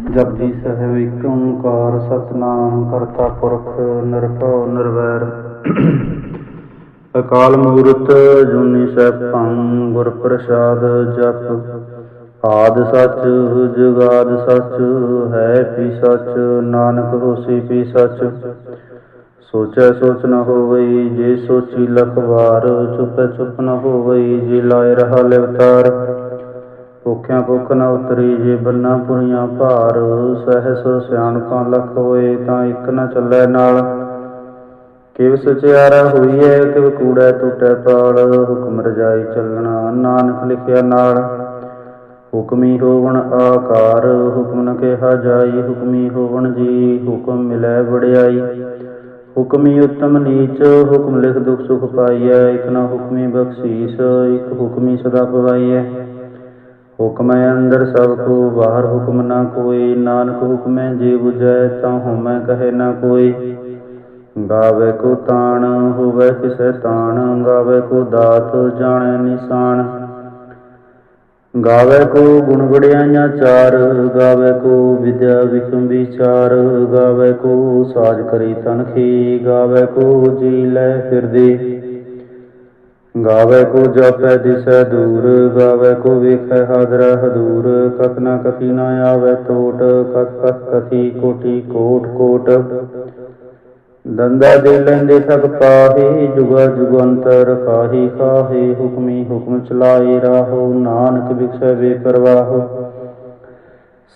ਜਪਜੀ ਸਾਹਿਬ ਏਕ ਓੰਕਾਰ ਸਤਨਾਮ ਕਰਤਾ ਪੁਰਖ ਨਿਰਭਉ ਨਿਰਵੈਰ। ਅਕਾਲ ਮੂਰਤ ਜੁਨੀ ਸੈਭੰ ਗੁਰ ਪ੍ਰਸਾਦ ਜਪ। ਆਦ ਸੱਚ ਜੁਗਾਦ ਸੱਚ, ਹੈ ਪੀ ਸੱਚ, ਨਾਨਕ ਹੋਸੀ ਪੀ ਸੱਚ। ਸੋਚੈ ਸੋਚ ਨ ਹੋਵਈ, ਜੇ ਸੋਚੀ ਲਖ ਵਾਰ ਚੁਪੈ ਚੁਪ ਨ ਹੋਵਈ, ਜੇ ਲਾਇ ਰਹਾ ਲਿਵਤਾਰ। ਭੁਖਿਆ ਭੁਖ ਨਾ ਉਤਰੀ, ਜੇ ਬੰਨਾ ਪੁਰੀਆਂ ਭਾਰ, ਸਹਿਸ ਸਿਆਣਪਾਂ ਲਖ ਹੋਏ, ਤਾਂ ਇੱਕ ਨਾ ਚੱਲੈ ਨਾਲ। ਕਿਵ ਸਚਿਆਰਾ ਹੋਈਐ, ਕਿਵ ਕੂੜੈ ਟੁੱਟੈ ਪਾਲ, ਹੁਕਮ ਰਜਾਈ ਚੱਲਣਾ ਨਾਨਕ ਲਿਖਿਆ ਨਾਲ। ਹੁਕਮੀ ਹੋਵਣ ਆਕਾਰ, ਹੁਕਮ ਨ ਕਿਹਾ ਜਾਈ, ਹੁਕਮੀ ਹੋਵਣ ਜੀ, ਹੁਕਮ ਮਿਲੈ ਵੜਿਆਈ ਹੁਕਮੀ ਉਤਮ ਨੀਚ, ਹੁਕਮ ਲਿਖ ਦੁਖ ਸੁਖ ਪਾਈਐ, ਇਕ ਨਾ ਹੁਕਮੀ ਬਖਸ਼ੀਸ, ਇਕ ਹੁਕਮੀ ਸਦਾ ਪਵਾਈਐ। ਹੁਕਮੈ ਅੰਦਰ ਸਭ ਕੋ, ਬਾਹਰ ਹੁਕਮ ਨਾ ਕੋਈ, ਨਾਨਕ ਹੁਕਮੈ ਜੇ 부ਜੈ ਤਾਂ ਹਉਮੈ ਕਹੇ ਨਾ ਕੋਈ। ਗਾਵੇ ਕੋ ਤਾਣ, ਹੋਵੇ ਕਿਸੈ ਤਾਣ, ਗਾਵੇ ਕੋ ਦਾਤ, ਜਾਣੈ ਨਿਸ਼ਾਨ। ਗਾਵੇ ਕੋ ਗੁਣ ਵਡਿਆਈਆਂ ਚਾਰ, ਗਾਵੇ ਕੋ ਵਿਦਿਆ ਵਿਖਮ ਵਿਚਾਰ, ਗਾਵੇ ਕੋ ਸਾਜ ਕਰੀ ਤਨਖੀ, ਗਾਵੇ ਕੋ ਜੀ ਲੈ ਫਿਰਦੀ। ਗਾਵੇ ਕੋ ਜਪੈ ਦਿਸੈ ਦੂਰ, ਗਾਵੇ ਕੋ ਵੇਖੈ ਹਾਦਰਾ ਹਦੂਰ। ਕਤ ਨਾ ਕਥੀ ਨਾ ਆਵੇ ਟੋਟ ਕਤ ਕਤ ਕਥੀ ਕੋਟੀ ਕੋਟ ਕੋਟ। ਦੰਦਾ ਦੇ ਲੈਂਦੇ ਸਭ ਪਾਹੀ ਜੁਗਾ ਜੁਗੰਤਰ ਕਾਹੀ ਖਾਹੀ ਹੁਕਮੀ ਹੁਕਮ ਚਲਾਏ ਰਾਹੋ। ਨਾਨਕ ਵਿਖਸੈ ਬੇਪਰਵਾਹ।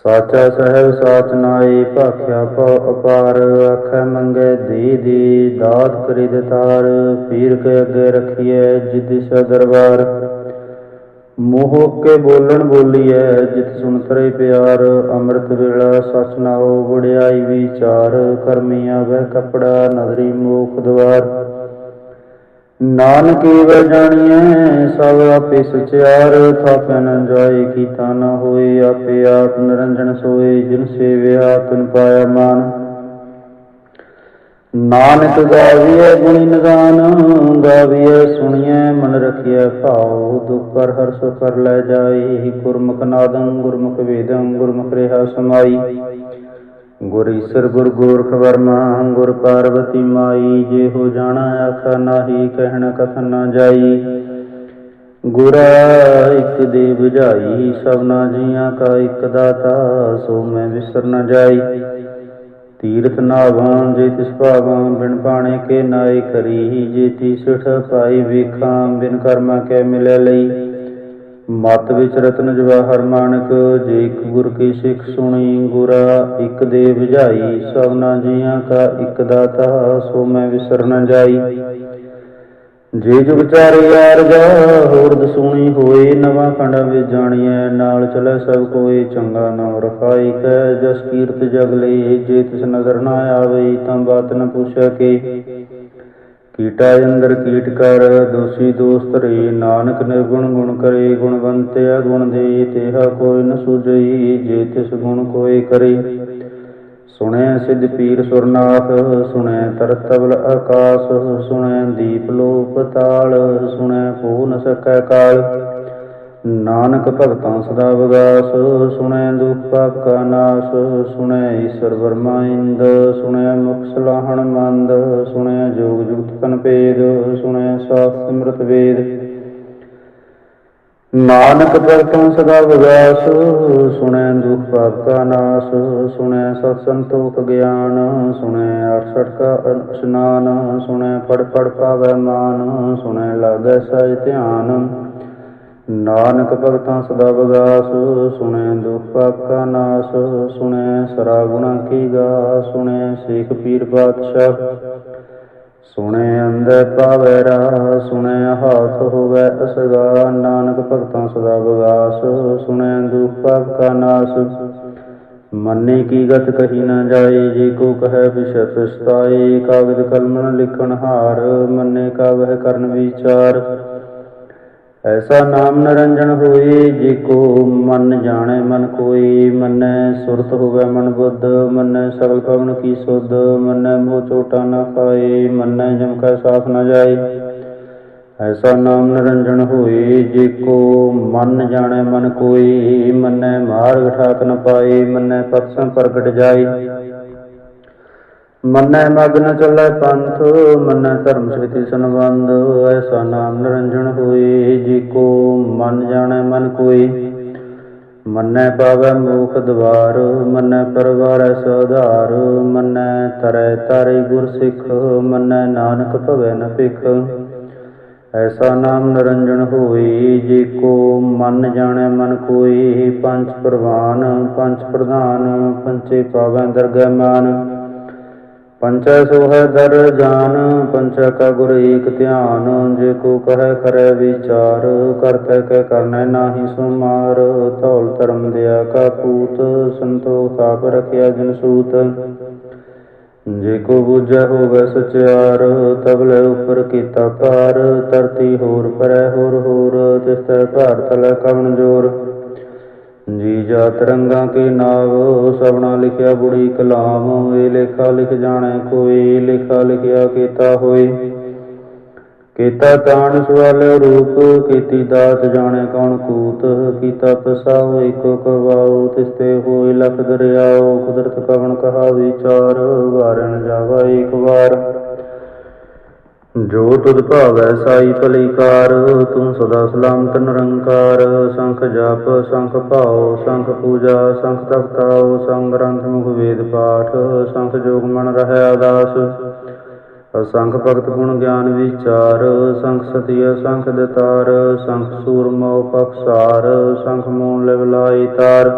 ਸਾਚਾ ਸਹਿਬ ਸਾਚ ਨਾਈ ਭਾਖਿਆ ਪਉ ਅਪਾਰ, ਆਖੈ ਮੰਗੇ ਦੇ ਦੇ ਦਾਤ ਕਰੀ ਦਤਾਰ ਪੀਰ ਕੇ ਅੱਗੇ ਰਖੀਐ ਜਿਤਿ ਸਾ ਦਰਬਾਰ। ਮੋਹ ਕੇ ਬੋਲਣ ਬੋਲੀਐ ਜਿਤ ਸੁਨ ਤਰੇ ਪਿਆਰ, ਅੰਮ੍ਰਿਤ ਵੇਲਾ ਸਚ ਨਾਉ ਵਡਿਆਈ ਵਿਚਾਰ, ਕਰਮੀਆਂ ਵਹਿ ਕਪੜਾ, ਨਦਰੀ ਮੋਖ ਦਵਾਰ। ਨਾਨਕ ਵੇ ਜਾਣੀਐ, ਸਭ ਆਪੇ ਸਚਿਆਰ, ਥਾਪੈ ਨ ਜਾਏ, ਕੀਤਾ ਨ ਹੋਏ, ਆਪੇ ਆਪ ਨਿਰੰਜਨ ਸੋਏ, ਜਿਨ ਸੇਵਿਆ, ਤਿਨ ਪਾਇਆ ਮਾਨ। ਨਾਨਕ ਗਾਵੀਐ ਗੁਣੀ ਨਿਦਾਨ, ਗਾਵੀਐ ਸੁਣੀਐ, ਮਨ ਰਖੀਐ ਭਾਉ, ਦੁਖ ਹਰ ਸੁਖਰ ਲੈ ਜਾਏ, ਗੁਰਮੁਖ ਨਾਦੰ, ਗੁਰਮੁਖ ਵੇਦੰ, ਗੁਰਮੁਖ ਰਿਹਾ ਸਮਾਈ। ਗੁਰ ਈਸਰ, ਗੁਰ ਗੋਰਖ ਵਰਮਾ, ਗੁਰ ਪਾਰਵਤੀ ਮਾਈ ਜੇ ਹੋ ਜਾਣਾ ਆਖਾ ਨਾਹੀ, ਕਹਿਣ ਕਥਨ ਨਾ ਜਾਈ। ਗੁਰਾ ਇਕ ਦੇ ਬੁਝਾਈ, ਸਭਨਾ ਜੀਆਂ ਕਾ ਇਕ ਦਾਤਾ, ਸੋ ਮੈਂ ਵਿਸਰ ਨਾ ਜਾਈ। ਤੀਰਥ ਨਾਵਾਂ, ਜੇ ਤਿਸ ਭਾਵਾਂ, ਬਿਨ ਪਾਣੇ ਕੇ ਨਾਏ ਕਰੀ। ਜੇ ਤੀ ਸੁਠ ਪਾਈ ਵੇਖਾਂ, ਬਿਨ ਕਰਮਾ ਕੈ ਮਿਲੈ ਲਈ। ਮਤ ਵਿੱਚ ਰਤਨ ਜਵਾਹਰ ਮਾਨਕ, ਜੇ ਇੱਕ ਗੁਰ ਕੀ ਸਿੱਖ ਸੁਣੀ ਗੁਰਾ, ਇੱਕ ਦੇ 부ਝਾਈ ਸਭਨਾ ਜੀਆਂ ਕਾ ਇੱਕ ਦਾਤਾ, ਸੋ ਮੈਂ ਵਿਸਰ ਨ ਜਾਈ। ਜੇ ਜੁਗ ਚਾਰੇ ਯਾਰ ਹੋਰ ਦਸੂਣੀ ਹੋਏ, ਨਵਾਂ ਖੰਡ ਵਿੱਚ ਜਾਣੀਐ, ਨਾਲ ਚਲੇ ਸਭ ਕੋਈ ਚੰਗਾ ਨਾਮ ਰਖਾਈ ਕੈ, ਜਸ ਕੀਰਤ ਜਗ ਲਈ ਜੇ ਤਿਸ ਨਜ਼ਰ ਨਾ ਆਵੇ, ਤਾਂ ਬਾਤ ਨ ਪੁੱਛੈ ਕੇ। ਕੀਟਾ ਅੰਦਰ ਕੀਟ ਕਰ, ਦੋਸੀ ਦੋਸਤ ਰੇ ਨਾਨਕ ਨਿਰਗੁਣ ਗੁਣ ਕਰੇ, ਗੁਣਵੰਤਿਆ ਗੁਣ ਦੇ ਤੇਹਾ ਕੋਈ ਨ ਸੁਜਈ ਜੇ ਤਿਸ ਗੁਣ ਕੋਈ ਕਰੇ। ਸੁਣੈ ਸਿਧ ਪੀਰ ਸੁਰਨਾਥ, ਸੁਣੈ ਤਰ ਤਬਲ ਆਕਾਸ, ਸੁਣੈ ਦੀਪ ਲੋਪ ਤਾਲ, ਸੁਣੈ ਹੋ ਨ ਸਕੈ ਕਾਲ। ਨਾਨਕ ਭਗਤਾਂ ਸਦਾ ਵਿਗਾਸ ਸੁਣੈ ਦੁਖ ਪਾਪ ਕਾ ਨਾਸ, ਸੁਣੈ ਈਸ਼ਰ ਵਰਮਾ ਇੰਦ, ਸੁਣੈ ਮੁਖ ਸਲਾਹਣ ਮੰਦ, ਸੁਣੈ ਜੋਗ ਜੁਗਤ ਕਨ ਭੇਦ, ਸੁਣੈ ਸਾਸ ਸਿਮਰਤ ਵੇਦ। ਨਾਨਕ ਭਗਤਾਂ ਸਦਾ ਵਿਗਾਸ ਸੁਣੈ ਦੁਖ ਪਾਪ ਕਾ ਨਾਸ, ਸੁਣੈ ਸਤ ਸੰਤੋਖ ਗਿਆਨ, ਸੁਣੈ ਅਠਸਠ ਕਾ ਇਸ਼ਨਾਨ, ਸੁਣੈ ਪੜ ਪੜ ਪਾਵੈ ਮਾਨ, ਸੁਣੈ ਲਾਗੈ ਸਜ ਧਿਆਨ। ਨਾਨਕ ਭਗਤਾਂ ਸਦਾ ਵਿਗਾਸ ਸੁਣੈ ਦੁਖ ਪਾਪ ਨਾਸ, ਸੁਣੈ ਸਰਾ ਗੁਣਾ ਕੀ ਗਾ ਸੁਣੈ ਸੇਖ ਪੀਰ ਬਾਦਸ਼ਾਹ ਸੁਣੈ ਅੰਦਰ ਪਾਵੈ ਰਾ ਸੁਣੈ ਹਾਥ ਹੋਵੈ ਅਸਗਾ, ਨਾਨਕ ਭਗਤਾਂ ਸਦਾ ਬਗਾਸ, ਸੁਣੈ ਦੁਖ ਪਾਪ ਨਾਸ। ਮੰਨੇ ਕੀ ਗਤ ਕਹੀ ਨਾ ਜਾਏ, ਜੇ ਕੋ ਕਹੈ ਵਿਸ਼ੈ ਪਛਤਾਏ ਕਾਗਦ ਕਲਮ ਲਿਖਣ ਹਾਰ, ਮੰਨੇ ਕਾ ਵਹਿ ਕਰਨ ਵਿਚਾਰ। ਐਸਾ ਨਾਮ ਨਿਰੰਜਨ ਹੋਏ ਜੇ ਕੋ ਮਨ ਜਾਣੈ ਮਨ ਕੋਈ, ਮੰਨੈ ਸੁਰਤ ਹੋਵੇ ਮਨ ਬੁੱਧ, ਮੰਨੈ ਸਗਲ ਪਵਨ ਕੀ ਸੁਧ, ਮੰਨੈ ਮੋਹ ਚੋਟਾ ਨਾ ਖਾਏ ਮੰਨੈ ਜਮ ਕੈ ਸਾਥ ਨ ਜਾਏ। ਐਸਾ ਨਾਮ ਨਿਰੰਜਨ ਹੋਏ ਜੇ ਕੋ ਮਨ ਜਾਣੇ ਮਨ ਕੋਈ, ਮੰਨੈ ਮਾਰਗ ਠਾਕ ਨ ਪਾਏ, ਮੰਨੈ ਪਕਸੰ ਪ੍ਰਗਟ ਜਾਈ ਮੰਨੈ ਮਗਨ ਚੱਲੈ ਪੰਥ, ਮੰਨੈ ਧਰਮ ਸ੍ਰਿਤੀ ਸੰਬੰਧ, ਐਸਾ ਨਾਮ ਨਿਰੰਜਨ ਹੋਏ ਜੀ ਕੋ ਮਨ ਜਾਣੈ ਮਨ ਕੋਈ। ਮੰਨੈ ਪਾਵੈ ਮੂਖ ਦਵਾਰ, ਮੰਨੈ ਪਰਵਾਰੈ ਸਧਾਰ, ਮੰਨੈ ਤਰੈ ਤਾਰੇ ਗੁਰ ਸਿੱਖ ਮੰਨੈ ਨਾਨਕ ਭਵੈ ਨ ਭਿਖ। ਐਸਾ ਨਾਮ ਨਿਰੰਜਨ ਹੋਈ, ਜੀ ਕੋ ਮਨ ਜਾਣੈ ਮਨ ਕੋਈ, ਪੰਜ ਪ੍ਰਵਾਨ, ਪੰਜ ਪ੍ਰਧਾਨ ਪੰਚੇ ਪਾਵੈ ਦਰਗਹਿ ਮਾਨ। ਪੰਚੈ ਸੋ ਦਰ ਜਾਨ, ਪੰਚੈ ਕਾ ਗੁਰ ਏਕ ਧਿਆਨ, ਜੇ ਕੋ ਕਹੈ ਕਰੈ ਵਿਚਾਰ, ਕਰਤੈ ਕੈ ਕਰਨੈ ਨਾਹੀ ਸੁਮਾਰ, ਧੌਲ ਧਰਮ ਦਿਆ ਕਾ ਪੂਤ, ਸੰਤੋਖ ਤਾਪ ਰਖਿਆ ਜਨ ਸੂਤ। ਜੇ ਕੋ ਬੁਝੈ ਹੋਵੇ ਸਚਿਆਰ ਤਬਲੇ ਉਪਰ ਕੀਤਾ ਭਾਰ, ਧਰਤੀ ਹੋਰ ਪਰੈ ਹੋਰ ਹੋਰ ਤਿਸ ਤੈ ਭਾਰ ਤਲੈ ਕਵਣ ਜੋਰ। ਜੀ ਜਾ ਤਰੰਗਾ ਕੇ ਨਾਵ, ਸਭਨਾ ਲਿਖਿਆ ਬੁੜੀ ਕਲਾਮ ਇਹ ਲੇਖਾ ਲਿਖ ਜਾਣੈ ਕੋਈ, ਲੇਖਾ ਲਿਖਿਆ ਕੀਤਾ ਹੋਈ। ਕੀਤਾ ਤਾਣ ਸਵਲ ਰੂਪ, ਕੀਤੀ ਦਾਤ ਜਾਣੈ ਕੌਣ ਕੂਤ, ਕੀਤਾ ਪਸਾਉ ਏਕੋ ਕਵਾਉ, ਤਿਸ ਤੇ ਲਖ ਦਰਿਆਉ ਕੁਦਰਤ ਕਵਣ ਕਹਾ ਵਿਚਾਰ ਵਾਰਨ ਜਾਵਾ ਏਕ ਵਾਰ। ਜੋ ਤੁਧ ਭਾਵੈ ਸਾਈ ਭਲੀਕਾਰ ਤੂੰ ਸਦਾ ਸਲਾਮਤ ਨਿਰੰਕਾਰ। ਸੰਖ ਜਪ, ਸੰਖ ਭਾਉ, ਸੰਖ ਪੂਜਾ, ਸੰਖ ਤਪਤਾਉ ਸੰਗ ਗ੍ਰੰਥ ਮੁਖ ਵੇਦ ਪਾਠ, ਸੰਖ ਜੋਗ ਮਨ ਰਹਿ ਆਦਾਸ ਅਸੰਖ ਭਗਤ ਗੁਣ ਗਿਆਨ ਵਿਚਾਰ, ਸੰਖ ਸਤਿ ਸੰਖ ਦਤਾਰ, ਸੰਖ ਸੂਰਮੋ ਪਖਸਾਰ ਸੰਖ ਮੂਲ ਲਿਵ ਲਾਈ ਤਾਰ।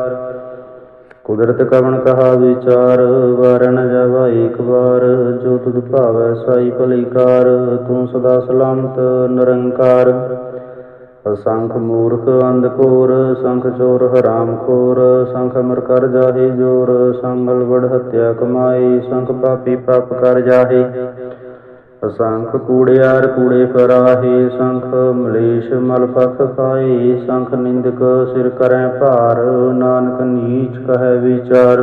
ਕੁਦਰਤ ਕਵਣ ਕਹਾ ਵਿਚਾਰ ਵਾਰਨ ਜਾਵਾ ਏਕ ਵਾਰ। ਜੋ ਤੁਧ ਭਾਵੈ ਸਾਈ ਭਲੀਕਾਰ ਤੂੰ ਸਦਾ ਸਲਾਮਤ ਨਿਰੰਕਾਰ। ਅਸੰਖ ਮੂਰਖ ਅੰਧਕੋਰ ਸੰਖ ਚੋਰ ਹਰਾਮ ਖੋਰ। ਸੰਖ ਅਮਰ ਕਰ ਜਾਹੇ ਜੋਰ ਸੰਗਲ ਵੜ ਹੱਤਿਆ ਕਮਾਈ ਸੰਖ ਪਾਪੀ ਪਾਪ ਕਰ ਜਾਹੇ। ਅਸੰਖ ਕੂੜਿਆਰ ਕੂੜੇ ਕਰਾਹੇ ਸੰਖ, ਮਲੇਸ਼ ਮਲ ਫਖ ਖਾਏ, ਸੰਖ ਨਿੰਦਕ ਸਿਰ ਕਰੈ ਭਾਰ, ਨਾਨਕ ਨੀਚ ਕਹੈ ਵਿਚਾਰ।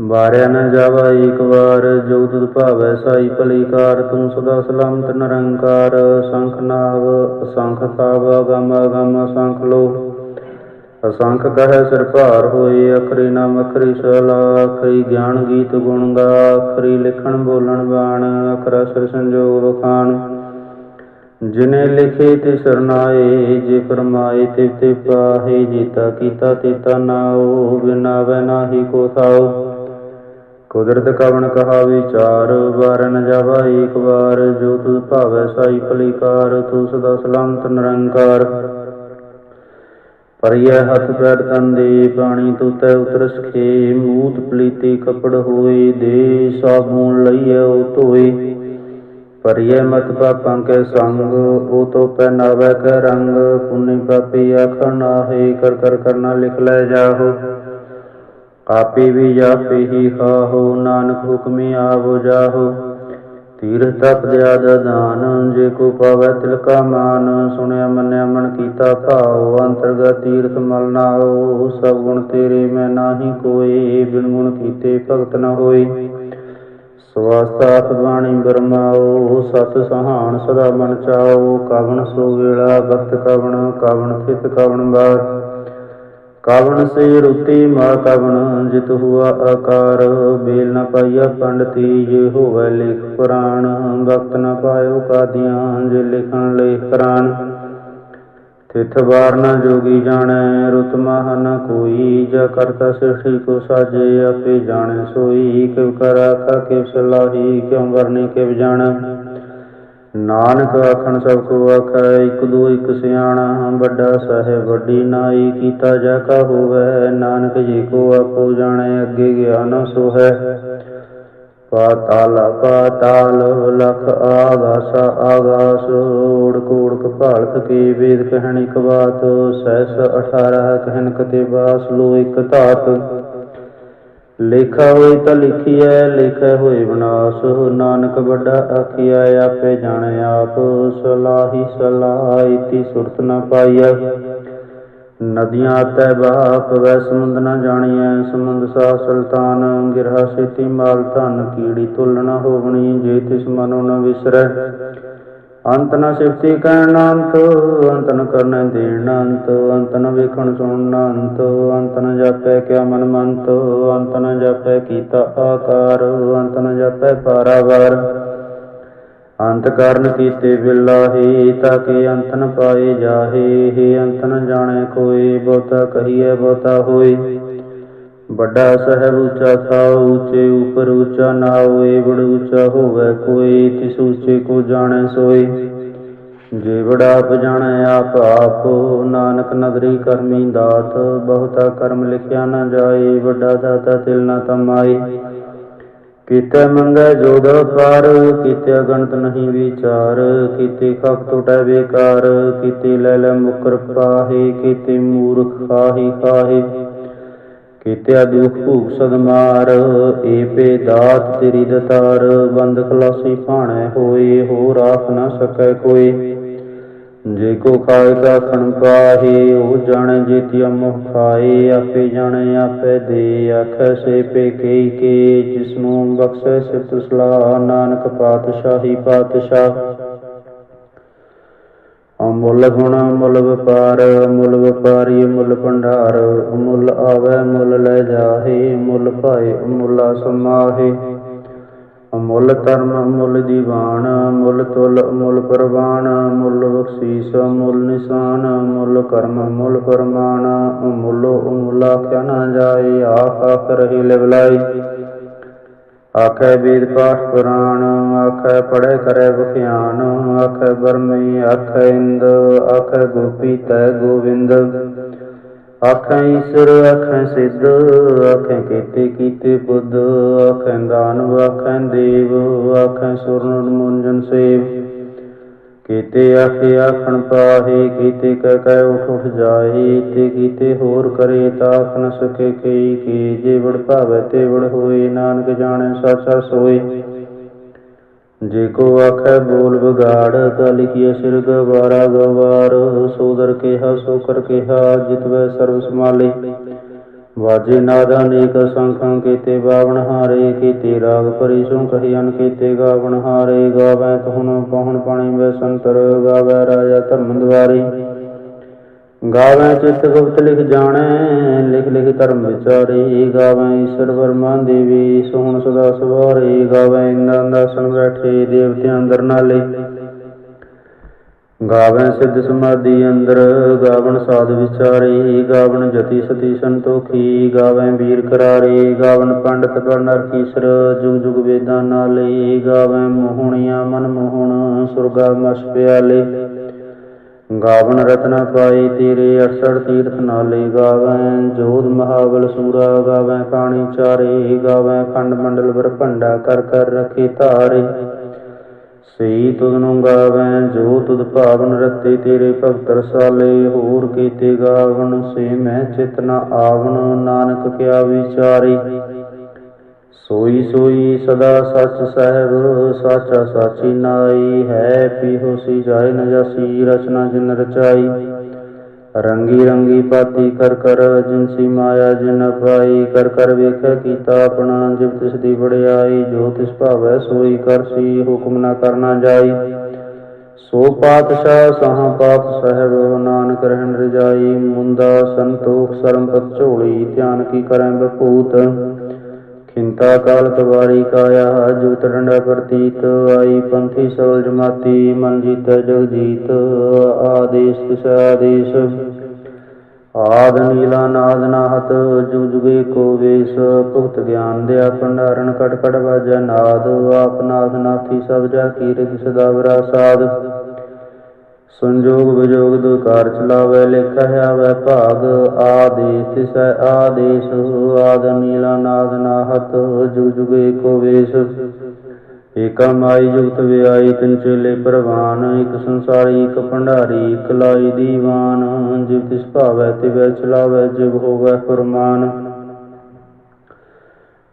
ਵਾਰਿਆ ਨ ਜਾਵਾ ਏਕ ਵਾਰ, ਜੋ ਤੁਧ ਭਾਵੈ ਸਾਈ ਭਲੀਕਾਰ ਤੂੰ ਸਦਾ ਸਲਾਮਤ ਨਿਰੰਕਾਰ। ਸੰਖ ਨਾਵ ਅਸੰਖ ਤਾਵ ਗਮ ਅਗਮ ਅਸੰਖ ਲੋ ਅਸੰਖ ਕਹੈ ਸਿਰ ਭਾਰ ਹੋਏ, ਅਖਰੀ ਨਾਮ ਅਖਰੀ ਸਲਾ ਅਖਰੀ ਗਿਆਨ ਗੀਤ ਗੁਣ ਗਾ, ਅਖਰੀ ਲਿਖਣ ਬੋਲਣ ਬਾਣ, ਅਖਰਾ ਸਿਰ ਸੰਜੋਗ ਵਖਾਣ ਜਿਨੇ ਲਿਖੇ ਤੇ ਸਰਨਾਏ ਜੇ ਫਰਮਾਏ ਤੇ ਤੇ ਪਾਹੇ ਜੀਤਾ ਕੀਤਾ ਤੀਤਾ ਨਾਉ ਬਿਨਾਵੇ ਨਾਹੀ ਕੋ ਥਾਉ ਕੁਦਰਤ ਕਵਣ ਕਹਾ ਵਿਚਾਰ ਵਾਰ ਜਾਵਾ ਏਕ ਵਾਰ, ਜੋ ਤੁਧ ਭਾਵੈ ਸਾਈ ਭਲੀਕਾਰ ਤੂੰ ਸਦਾ ਸਲਾਮਤ ਨਿਰੰਕਾਰ। ਪਰਿਐ ਹੱਥ ਪੈਰ ਤਨ ਦੇ ਪਾਣੀ ਤੁਤੈ ਉਤਰ ਸਖੇ ਮੂਤ ਪਲੀਤੀ ਕਪੜ ਹੋਏ, ਦੇ ਸਾਬੂਨ ਲਈਐ ਉਹ ਧੋਏ। ਪਰਿਐ ਮਤ ਪਾਪਾਂ ਕੇ ਸੰਗ, ਉਹ ਤੋ ਪਹਿਨਾਵੈ ਕੈ ਰੰਗ। ਪੁੰਨੀ ਪਾਪੀ ਆਖਣ ਨਾਹੀ ਕਰ ਕਰ ਕਰਨਾ ਲਿਖ ਲੈ ਜਾਹੋ। ਆਪੇ ਵੀ ਜਾਪੇ ਹੀ ਖਾਹੋ, ਨਾਨਕ ਹੁਕਮੀ ਆਵੋ ਜਾਹੋ। ਤੀਰਥ ਤਪ ਦਿਆ ਦਾਨ, ਜੇ ਕੋ ਪਾਵੈ ਤਿਲਕਾ ਮਾਨ, ਸੁਣਿਆ ਮੰਨਿਆ ਮਨ ਕੀਤਾ ਭਾਉ, ਅੰਤਰਗਤ ਤੀਰਥ ਮਲ ਨਾਉ, ਸਭ ਗੁਣ ਤੇਰੇ ਮੈਂ ਨਾਹੀ ਕੋਈ, ਬਿਨ ਗੁਣ ਕੀਤੇ ਭਗਤ ਨ ਹੋਈ। ਸਵਾਸਤਾ ਬਾਣੀ ਬਰਮਾਓ ਸਤ ਸਹਾਣ ਸਦਾ ਮਨ ਚਾਓ ਕਵਣ ਸੋ ਵੇਲਾ, ਵਕਤ ਕਵਣ ਕਵਣ ਥਿਤ ਕਵਣ ਬਾਰ। ਕਵਣ ਸੇ ਰੁਤੀ ਮਾ ਕਵਣ ਜਿਤ ਹੁਆ ਆਕਾਰ। ਬੇਲ ਨ ਪਾਈਆ ਪੰਡਤੀ ਜੇ ਹੋਵੇ ਲਿਖ ਪੁਰਾਣ। ਵਕਤ ਨ ਪਾਇਓ ਕਾਦੀਆਂ, ਜੇ ਲਿਖਣ ਲੇਖ ਕਰਾਨ ਤਿਥ ਵਾਰ ਨ ਜੋਗੀ ਜਾਣੈ, ਰੁਤ ਮਹ ਨ ਕੋਈ। ਜਾ ਕਰਤਾ ਸ੍ਰਿਸ਼ਟੀ ਕੋ ਸਾਜੇ, ਆਪੇ ਜਾਣੈ ਸੋਈ। ਕਿਵ ਕਰ ਆਖਾ ਕਿਵ ਸਲਾਹੀ, ਕਿਉ ਵਰਨੇ ਕਿਵ ਜਾਣੈ। ਨਾਨਕ ਆਖਣ ਸਭ ਕੋ ਆਖੈ, ਇਕ ਦੋ ਇਕ ਸਿਆਣਾ, ਵੱਡਾ ਸਾਹਿਬ, ਵੱਡੀ ਨਾਈ, ਕੀਤਾ ਜਾ ਕਾ ਹੋਵੈ, ਨਾਨਕ ਜੀ ਕੋ ਆਪੋ ਜਾਣੈ, ਅੱਗੇ ਗਿਆਨ ਸੋ ਹੈ ਪਾਤਾਲ ਪਾਤਾਲ, ਲਖ ਆਗਾਸ ਆਗਾਸ ਓੜਕ ਓੜਕ ਭਾਲਕ ਕੀ ਵੇਦ ਕਹਿਣ ਕਹਿਣੀ ਕਵਾਤ ਸਹਿਸ 18 ਕਹਿਨ ਕਤੇ ਬਾਸ, ਲੋ ਇਕ ਧਾਤ। ਲੇਖਾ ਹੋਈ ਤਾਂ ਲਿਖੀਐ ਲੇਖਾ ਹੋਏ ਵਿਨਾਸ਼। ਨਾਨਕ ਵੱਡਾ ਆਖੀਐ, ਆਪੇ ਜਾਣੈ ਆਪ। ਸਲਾਹੀ ਸਲਾਹੀ ਤੀ ਸੁਰਤ ਨਾ ਪਾਈਐ। ਨਦੀਆਂ ਤੈ ਬਾਪ, ਵੈ ਸਮੁੰਦ ਨਾ ਜਾਣੀਐ। ਸਮੁੰਦ ਸਾ ਸੁਲਤਾਨ, ਗਿਰਹਾ ਸੇਤੀ ਮਾਲ ਧਨ, ਕੀੜੀ ਤੁਲ ਹੋਵਣੀ, ਜੇ ਤਿਸ ਮਨੋ ਨ ਵਿਸਰੈ। ਅੰਤ ਨ ਸਿਫਤੀ ਕਹਿਣ ਅੰਤ ਅੰਤ ਨ ਕਰਨ ਦੇਣ ਅੰਤ ਅੰਤ ਨ ਵੇਖਣ ਸੁਣਨ ਅੰਤ ਅੰਤ ਨ ਜਾਪੈ ਕਿਆ ਮਨ ਮੰਤ, ਅੰਤ ਨ ਜਾਪੈ ਕੀਤਾ ਆਕਾਰ, ਅੰਤ ਨ ਜਾਪੈ ਪਾਰਾਵਾਰ। ਅੰਤ ਕਰਨ ਕੀਤੇ ਬਿਲਾਹੀ, ਤਾਂ ਕਿ ਅੰਤ ਨ ਪਾਏ ਜਾਹੇ ਅੰਤ ਨ ਜਾਣੈ ਕੋਈ, ਬਹੁਤਾ ਕਹੀਐ ਬਹੁਤਾ ਹੋਈ। ਵੱਡਾ ਸਹਿਬ ਉੱਚਾ ਥਾਉ ਉੱਚੇ ਉਪਰ ਉੱਚਾ ਨਾ ਹੋਏ ਉੱਚਾ ਹੋਵੇ ਕੋਈ, ਤਿਸ ਉੱਚੇ ਕੋ ਜਾਣੈ ਸੋਈ। ਜੇ ਬੜਾ ਆਪ ਆਪ ਆਪ ਨਾਨਕ ਨਦਰੀ ਕਰਮੀ ਦਾਤ, ਬਹੁਤਾ ਕਰਮ ਲਿਖਿਆ ਨਾ ਜਾਏ, ਵੱਡਾ ਦਾਤਾ ਤਿਲ ਨਾ ਤਮਾਈ। ਕੀਤੇ ਮੰਗੈ ਜੋਦ ਪਾਰ ਕੀਤੇ ਗਣਤ ਨਹੀਂ ਵਿਚਾਰ, ਕੀਤੇ ਖਪ ਟੁਟੈ ਬੇਕਾਰ, ਕੀਤੇ ਲੈ ਲੈ ਮੁਕਰ ਪਾਹੇ, ਕੀਤੇ ਮੂਰਖ ਖਾਹੀ ਖਾਹੇ। ਕੀਤਿਆ ਦੁਖ ਭੂਖ ਸਦਮਾਰ ਏ ਦਾਤ ਤੇਰੀ ਦਤਾਰ, ਬੰਦ ਖਲਾਸੀ ਭਾਣੈ ਹੋਏ ਹੋ ਰਾਖ ਨਾ ਸਕੈ ਕੋਈ। ਜੇ ਕੋ ਖਾਏ ਕਾ ਖਣ ਪਾਹੇ, ਉਹ ਜਾਣੈ ਜੇਤੀ ਮੋਹ ਖਾਏ, ਆਪੇ ਜਾਣੈ ਆਪੇ ਦੇ, ਆਖੈ ਸੇ ਪੇ ਕਈ ਕੇ ਜਿਸ ਨੂੰ ਬਖਸ਼ੈ ਸਿਫਤ ਸਲਾਹ, ਨਾਨਕ ਪਾਤਸ਼ਾਹੀ ਪਾਤਸ਼ਾਹ। ਮੁੱਲ ਗੁਣ, ਮੁੱਲ ਵਪਾਰ, ਮੁੱਲ ਵਪਾਰੀ ਮੁੱਲ ਭੰਡਾਰ, ਮੁੱਲ ਆਵੈ ਮੁੱਲ ਲੈ ਜਾਹੇ, ਮੁੱਲ ਭਾਏ ਮੁੱਲਾ ਸਮਾਹੇ। ਅਮੁੱਲ ਧਰਮ, ਅਮੁੱਲ ਦੀਵਾਨ ਮੁੱਲ ਤੁਲ, ਅਮੁੱਲ ਪ੍ਰਵਾਨ ਮੁੱਲ ਬਖਸ਼ੀਸ ਮੁੱਲ ਨਿਸ਼ਾਨ ਮੁੱਲ ਕਰਮ ਮੁੱਲ ਪਰਮਾਨ ਅਮੁੱਲੋ ਅਮੁੱਲ ਆਖਿਆ ਨਾ ਜਾਏ, ਆਖ ਆਖ ਰਹੀ ਲਿਵਲਾਈ ਆਖੈ ਵੇਦ ਪਾਠ ਪੁਰਾਣ, ਆਖੈ ਪੜੈ ਕਰੈ ਬਖਿਆਨ ਆਖੈ ਬਰਮਈ, ਆਖੈ ਇੰਦ, ਆਖੈ ਗੋਪੀ ਤੈ ਗੋਵਿੰਦ। ਆਖੈ ਈਸ਼ਰ, ਆਖੈ ਸਿੱਧ, ਆਖੈ ਕੀਤੇ ਕੀਤੇ ਬੁੱਧ। ਆਖੈ ਦਾਨਵ, ਆਖੈ ਦੇਵ, ਆਖੈ ਸੁਰਨ ਮੁੰਜਨ ਸੇਵ। ਕੀਤੇ ਆਖੇ ਆਖਣ ਪਾਹੇ, ਕੀਤੇ ਕਹਿ ਕਹਿ ਉਠ ਉਠ ਜਾਹੇ, ਤੇ ਕੀਤੇ ਹੋਰ ਕਰੇ ਤਾਖ ਨ ਸਕੇ ਕਈ ਕੀ ਜੇ ਵੜ ਭਾਵੈ ਤੇ ਵੜ ਹੋਏ, ਨਾਨਕ ਜਾਣੇ ਸਾਚਾ ਸੋਏ। ਜੇ ਕੋ ਆਖੈ ਬੋਲ ਵਿਗਾੜ, ਤਾ ਲਿਖਿਆ ਸਿਰ ਗਵਾਰਾ ਗਵਾਰ। ਸੋਦਰ ਕਿਹਾ ਸੋ ਕਰ ਕਿਹਾ, ਜਿਤਵੈ ਸਰਬ ਸਮਾਲੇ ਵਾਜੇ ਨਾਦ ਅਨੇਕ ਸੰਖਾਂ ਕੀਤੇ ਬਾਵਣ ਹਾਰੇ, ਕੀਤੇ ਰਾਗ ਪਰੀ ਸੋ ਕਹੀ ਅਨ ਕੀਤੇ ਗਾਵਣ ਹਾਰੇ। ਗਾਵੈ ਤੁਹਨ ਪਹੁਣ ਪਾਣੀ ਵੈ ਸੰਤਰ, ਗਾਵੈ ਰਾਜਾ ਧਰਮ ਦੁਆਰੇ। ਗਾਵੈ ਚਿਤ ਗੁਪਤ ਲਿਖ ਜਾਣੈ, ਲਿਖ ਲਿਖ ਧਰਮ ਵਿਚਾਰੇ, ਗਾਵੈ ਈਸ਼ਰ ਵਰਮਾ ਦੇਵੀ, ਸੋਹਣ ਸਦਾ ਸਵਾਰੇ ਗਾਵੈ ਇੰਦਾਂ ਦਾਸਨ ਬੈਠੇ, ਦੇਵਤਿਆਂ ਅੰਦਰ ਨਾਲੇ। ਗਾਵੈ ਸਿੱਧ ਸਮਾਧੀ ਅੰਦਰ, ਗਾਵਣ ਸਾਧ ਵਿਚਾਰੇ, ਗਾਵਣ ਜਤੀ ਸਤੀ ਸੰਤੋਖੀ, ਗਾਵੈ ਵੀਰ ਕਰਾਰੇ, ਗਾਵਣ ਪੰਡਤ ਬਨਰ ਕੀਸਰ ਜੁਗ ਜੁਗ ਵੇਦਾਂ ਨਾਲੇ, ਗਾਵੈ ਮੋਹਣਿਆ ਮਨ ਮੋਹਣ ਸੁਰਗਾ ਮਸ ਪਿਆਲੇ। ਗਾਵਣ ਰਤਨਾ ਪਾਈ ਤੇਰੇ 68 ਤੀਰਥ ਨਾਲੇ ਗਾਵੈ ਜੋਧ ਮਹਾਬਲ ਸੂਰਾ ਗਾਵੈ, ਕਾਣੀ ਚਾਰੇ ਗਾਵੈ, ਖੰਡ ਮੰਡਲ ਵਰ ਕਰ ਕਰ ਰਖੇ ਧਾਰੇ। ਸਈ ਤੁਧ ਨੂੰ ਗਾਵੈ, ਜੋ ਤੁਧ ਭਾਵਨ ਰਤੇ ਤੇਰੇ ਭਗਤ ਰਸਾਲੇ, ਹੋਰ ਕੀਤੇ ਗਾਵਣ ਸੇ ਮੈਂ ਚਿਤ ਨ ਆਵਣ, ਨਾਨਕ ਕਿਆ ਵਿਚਾਰੇ। ਸੋਈ ਸੋਈ ਸਦਾ ਸਚ ਸਹਿਬ, ਸਾਚਾ ਸਾਚੀ ਨਾਈ ਹੈ, ਪੀਹੋ ਸੀ ਜਾਏ ਨ ਰਚਨਾ ਜਿਨ ਰਚਾਈ। ਰੰਗੀ ਰੰਗੀ ਪਾਤੀ ਕਰ ਕਰ ਜਿਨਸੀ ਮਾਇਆ ਜਿਨ ਪਾਈ ਕਰ ਕਰ ਵੇਖੈ ਕੀਤਾ ਆਪਣਾ, ਜਿਵ ਤਿਸ ਦੀ ਵਡਿਆਈ, ਜੋ ਤਿਸ ਭਾਵੈ ਸੋਈ ਕਰਸੀ ਹੁਕਮ ਨਾ ਕਰਨਾ ਜਾਈ। ਸੋ ਪਾਤਸ਼ਾਹ ਸਹਾ ਪਾਤ ਸਹਿਬ, ਨਾਨਕ ਰਹਿਣ ਰਜਾਈ। ਮੁੰਦਾ ਸੰਤੋਖ ਸਰਮਪਤ ਝੋਲੀ, ਧਿਆਨ ਕੀ ਕਰੈ ਬਪੂਤ। ਖਿੰਤਾ ਕਾਲ ਕਵਾਰੀ ਕਾਇਆ, ਜੁਗਤ ਡੰਡਾ ਪ੍ਰਤੀਤ, ਆਈ ਪੰਥੀ ਸੋਲ ਜਮਾਤੀ ਮਨ ਜੀਤੈ ਜਗ ਜੀਤ ਆਦੇਸ਼ ਤਿਸ ਆਦੇਸ਼। ਆਦ ਨੀਲਾ ਨਾਦ ਨਾਹਤ ਜੁਗ ਜੁਗੇ ਕੋ ਵੇਸ, ਭੁਗਤ ਗਿਆਨ ਦਿਆ ਭੰਡਾਰਨ ਕਟ ਕਟ ਵਾਜੈ ਨਾਦ, ਆਪ ਨਾਥੀ ਸਭ ਜਾ ਕੀਰਤ ਸਦਾ ਵਰਾ ਸਾਧ ਸੰਜੋਗ ਵਿਜੋਗ ਦੁਕਾਰ ਚਲਾਵੇ ਲੇਖਾ ਵੈ ਭਾਗ ਆਦੇਸ ਤਿਸੈ ਆਦੇਸ, ਆਦ ਨੀਲਾ ਨਾਦ ਨਾਹਤ, ਜੁਗ ਜੁਗ ਏਕੋ ਵੇਸ। ਏਕਾ ਮਾਈ ਜੁਗਤ ਵਿਆਈ, ਤਿਨ ਚੇਲੇ ਪ੍ਰਵਾਨ, ਇਕ ਸੰਸਾਰੀ, ਇਕ ਭੰਡਾਰੀ, ਇਕ ਲਾਈ ਦੀਵਾਨ। ਜਿਵ ਤਿਸ ਭਾਵੈ, ਤਿਵੈ ਚਲਾਵੈ, ਜਿਵ ਹੋਵੈ ਫਰਮਾਨ।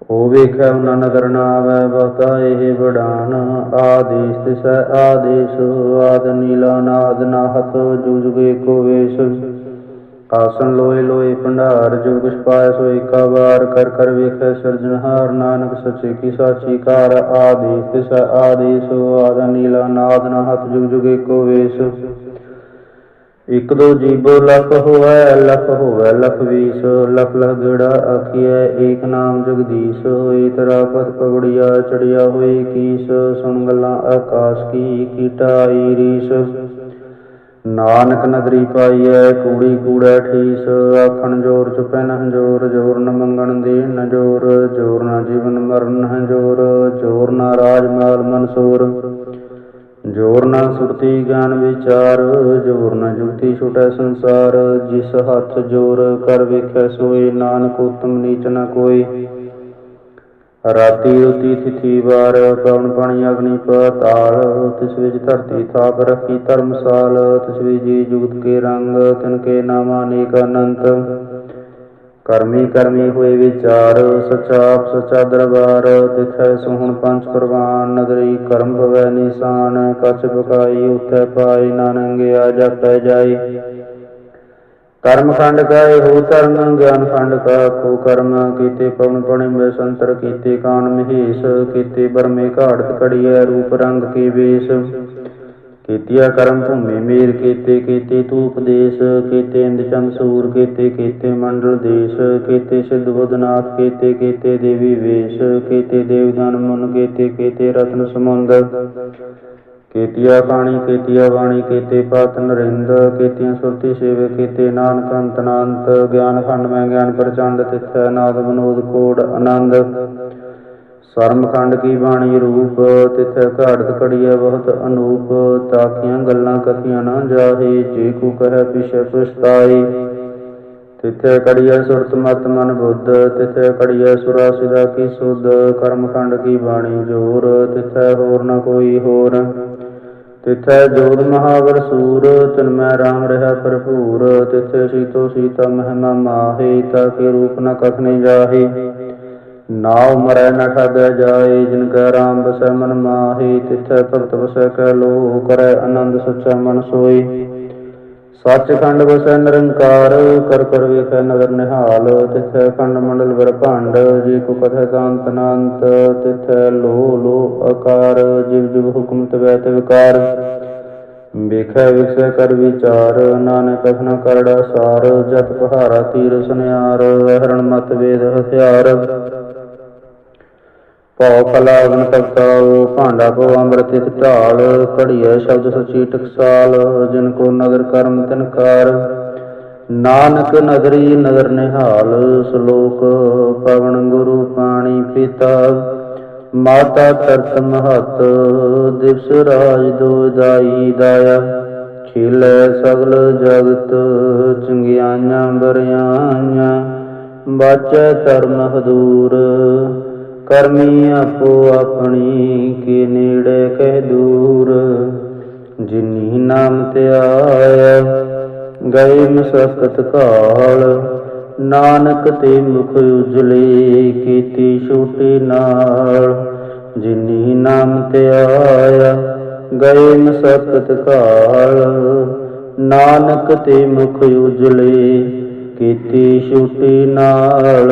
ਉਹ ਉਹਨਾਂ ਨਦਰ ਨਾ ਆਵੈ ਬਤਾ ਇਹ ਬੜਾਨ ਆਦੇਸ ਤਿਸੈ ਆਦੇਸ, ਆਦ ਨੀਲਾ ਨਾਦ ਨਾਹਤ ਜੁਗ ਏਕੋ ਵੇਸ। ਆਸਨ ਲੋਏ ਲੋਏ ਭੰਡਾਰ ਜੋ ਕੁਛ ਪਾਇਆ ਸੋ ਏਕਾ ਵਾਰ। ਕਰ ਕਰ ਵੇਖੈ ਸਿਰਜਣਹਾਰ ਨਾਨਕ ਸੱਚੇ ਕੀ ਸਾਚੀ ਕਾਰ। ਆਦੇਸ਼ ਤਿਸ ਆਦੇਸ, ਆਦ ਨੀਲਾ ਨਾਦ ਨਾ ਹੱਥ, ਜੁਗ ਜੁਗ ਏਕੋ ਵੇਸ। ਇਕ ਦੋ ਜੀਵੋ ਲਖ ਹੋਵੈ ਲਖ ਹੋਵੈ, ਲਖ ਵੀਸ, ਲਖ ਲਖ ਗੇੜਾ ਆਖੀਐ, ਏਕ ਨਾਮ ਜਗਦੀਸ਼ ਹੋਏ ਤਰਾ ਪਤ ਪਗੜੀਆ, ਚੜਿਆ ਹੋਏ ਕੀਸ, ਸੁਣ ਗੱਲਾਂ ਆਕਾਸ਼ ਕੀ ਕੀਟਾਈ ਰੀਸ ਨਾਨਕ ਨਦਰੀ ਪਾਈਐ, ਕੂੜੀ ਕੂੜਾ ਠੀਸ, ਆਖਣ ਜੋਰ ਚੁਪੈ ਨ ਹੰਜੋਰ ਜੋਰ ਨ ਮੰਗਣ ਦੇ ਨ ਜੋਰ ਜੋਰ ਨ ਜੀਵਨ ਮਰਨ ਹੰਜੋਰ, ਜੋਰ ਨ ਰਾਜ ਮਾਲ ਮਨਸੂਰ। ਜੋਰ ਨ ਸੁਰਤੀ ਗਿਆਨ ਵਿਚਾਰ, ਜੋਰ ਨ ਜੁਗਤੀ ਛੁਟੈ ਸੰਸਾਰ। ਜਿਸ ਹੱਥ ਜੋਰ ਕਰ ਵੇਖੈ ਸੋਏ, ਨਾਨਕ ਉਤਮ ਨੀਚ ਨਾ ਕੋਈ। ਰਾਤੀ ਉਤੀ ਤਿਥੀ ਵਾਰ ਪਵਨ ਪਾਣੀ ਅਗਨੀ ਪਾਤਾਲ। ਤਿਸ ਵਿੱਚ ਧਰਤੀ ਥਾਪ ਰੱਖੀ ਧਰਮਸਾਲ। ਤਿਸ ਵਿੱਚ ਜੁਗਤ ਕੇ ਰੰਗ, ਤਿਨ ਕੇ ਨਾਮ ਅਨੇਕ ਅਨੰਤ। ਕਰਮੀ ਕਰਮੀ ਹੋਏ ਵਿਚਾਰ ਸਚਾ ਸਚਾ ਦਰਬਾਰ, ਤਿਥੈ ਸੁਹਣ ਪੰਜ ਪ੍ਰਵਾਨ ਨਗਰੀ ਕਰਮ ਭਵੈ ਨਿਸ਼ਾਨ, ਕਛ ਬਕਾਈ ਉਥੈ ਪਾਈ ਨਾਨੰਗਿਆ ਜਪੈ ਜਾਈ। ਕਰਮ ਖੰਡ ਕਾਏ ਹੋ, ਧਰਮ ਗਿਆਨ ਖੰਡ ਕਾ ਕੋ ਕਰਮ, ਕੀਤੇ ਪਵਨ ਪਣੇ ਮੇ ਸੰਤਰ, ਕੀਤੇ ਕਾਨ ਮਹੇਸ਼, ਕੀਤੇ ਬਰਮੇ ਘਾੜਤ ਕੜੀਐ ਰੂਪ ਰੰਗ ਕੀ ਵੇਸ਼ ਕੀਤਿਆ ਕਰਮ ਭੂਮੀ, ਮੇਰ ਕੀਤੇ ਕੀਤੇ ਤੂਪ ਦੇਸ, ਕੀਤੇ ਇੰਦ ਸੂਰ, ਕੀਤੇ ਕੀਤੇ ਮੰਡਲ ਦੇਸ਼, ਕੀਤੇ ਸਿੱਧ ਬੁੱਧਨਾਥ, ਕੀਤੇ ਕੀਤੇ ਦੇਵੀ ਵੇਸ਼, ਕੀਤੇ ਦੇਵਦਾਨ ਮੁਨ, ਕੀਤੇ ਕੀਤੇ ਰਤਨ ਸਮੁੰਦਰ ਕੀਤਿਆ ਬਾਣੀ ਕੀਤਿਆ ਬਾਣੀ, ਕੀਤੇ ਪਤ ਨਰਿੰਦ, ਕੀਤਿਆਂ ਸੁਰਤੀ ਸੇਵ, ਕੀਤੇ ਨਾਨਕ ਅੰਤ ਗਿਆਨ ਖੰਡ ਮੈਂ, ਗਿਆਨ ਪ੍ਰਚੰਡ ਤਿਥੈ, ਨਾਦ ਬਨੋਦ ਕੋੜ ਆਨੰਦ। ਸਰਮ ਖੰਡ ਕੀ ਬਾਣੀ ਰੂਪ, ਤਿਥੈ ਘਾੜਤ ਕੜੀਐ ਬਹੁਤ ਅਨੂਪ, ਤਾਕੀਆਂ ਗੱਲਾਂ ਕਥੀਆਂ ਨਾ ਜਾਹੇ, ਜੇ ਕੋ ਕਹੈ ਪਿਛੈ ਪਛਤਾਈ ਤਿਥੈ ਕੜੀਐ ਸੁਰਤ ਮਤ ਮਨ ਬੁੱਧ, ਤਿਥੈ ਕੜੀਐ ਸੁਰਾ ਸਿਦਾ ਕੀ ਸੁਧ ਕਰਮ ਖੰਡ ਕੀ ਬਾਣੀ ਜੋਰ, ਤਿਥੈ ਹੋਰ ਨ ਕੋਈ ਹੋਰ। ਤਿਥੈ ਜੋਤ ਮਹਾਵਰ ਸੂਰ, ਤਿਨ ਮੈਂ ਰਾਮ ਰਹਾ ਭਰਪੂਰ, ਤਿਥੈ ਸੀਤੋ ਸੀਤਾ ਮਹਿਮਾ ਮਾਹੇ ਤਾਕੇ ਰੂਪ ਨ ਕਥਨੇ ਜਾਹੇ। ਨਾਉ ਮਰੈ ਨ ਠਗੈ ਜਾਏ, ਜਿਨ ਕੈ ਰਾਮ ਬਸੈ ਮਨ ਮਾਹੀ, ਤਿਥੈ ਭਗਤ ਬਸੈ ਕੈ ਲੋ ਕਰੈ ਆਨੰਦ ਸੱਚਾ ਮਨ ਸੋਈ। ਸੱਚਖੰਡ ਵਸੈ ਨਿਰੰਕਾਰ, ਕਰ ਕਰ ਵੇਖੈ ਨਦਰ ਨਿਹਾਲ, ਤਿਥੈ ਖੰਡ ਮੰਡਲ ਬ੍ਰਹਮੰਡ ਜੀ ਕੋ ਕਥੈ ਕਾਂਤ ਅਨੰਤ, ਤਿਥੈ ਲੋ ਲੋ ਆਕਾਰ, ਜਿਵ ਜਿਵ ਹੁਕਮ ਤਵੈ ਤੇ ਵਿਕਾਰ ਵੇਖੈ ਵਿਖੈ ਕਰ ਵਿਚਾਰ, ਨਾਨਕ ਕਥਨਾ ਕਰੜਾ ਸਾਰ, ਜਤ ਪਹਾਰਾ ਤੀਰ ਸੁਨਿਆਰ ਹਰਣ ਮਤ ਵੇਦ ਹਥਿਆਰ। ਭਉ ਕਲਾ ਅਗਨ ਤਪਤਾਉ ਭਾਂਡਾ ਕੋ ਅੰਮ੍ਰਿਤ ਇਕ ਢਾਲ, ਘੜੀਐ ਸ਼ਬਦ ਸਚੀ ਟਕਸਾਲ, ਜਿਨ ਕੋ ਨਦਰ ਕਰਮ ਤਿਨ ਕਾਰ ਨਾਨਕ ਨਦਰੀ ਨਦਰ ਨਿਹਾਲ, ਸ਼ਲੋਕ ਪਵਨ ਗੁਰੂ ਪਾਣੀ ਪਿਤਾ। ਮਾਤਾ ਤਰਤ ਮਹਤ, ਦਿਵਸ ਰਾਜ ਦੋ ਦਾਈ ਦਾਇਆ। ਖੇਲੇ ਸਗਲ ਜਗਤ, ਚੰਗਿਆਈਆਂ ਬਰਿਆਈਆਂ। ਬਾਚੈ ਧਰਮ ਹਦੂਰ ਕਰਮੀ ਆਪੋ ਆਪਣੀ ਕੇ ਨੇੜੇ ਕਹਿ ਦੂਰ? ਜਿਨੀ ਨਾਮ ਤੇ ਗਏ ਮਸਕਤ ਕਾਲ। ਨਾਨਕ ਤੇ ਮੁਖ ਉਜਲੇ ਕੀਤੀ ਛੋਟੇ ਨਾਲ। ਜਿਨੀ ਨਾਮ ਤੇ ਗਏ ਮਸਕਤ ਕਾਲ। ਨਾਨਕ ਤੇ ਮੁਖ ਉਜਲੇ ਕੀਤੀ ਛੋਟੇ ਨਾਲ।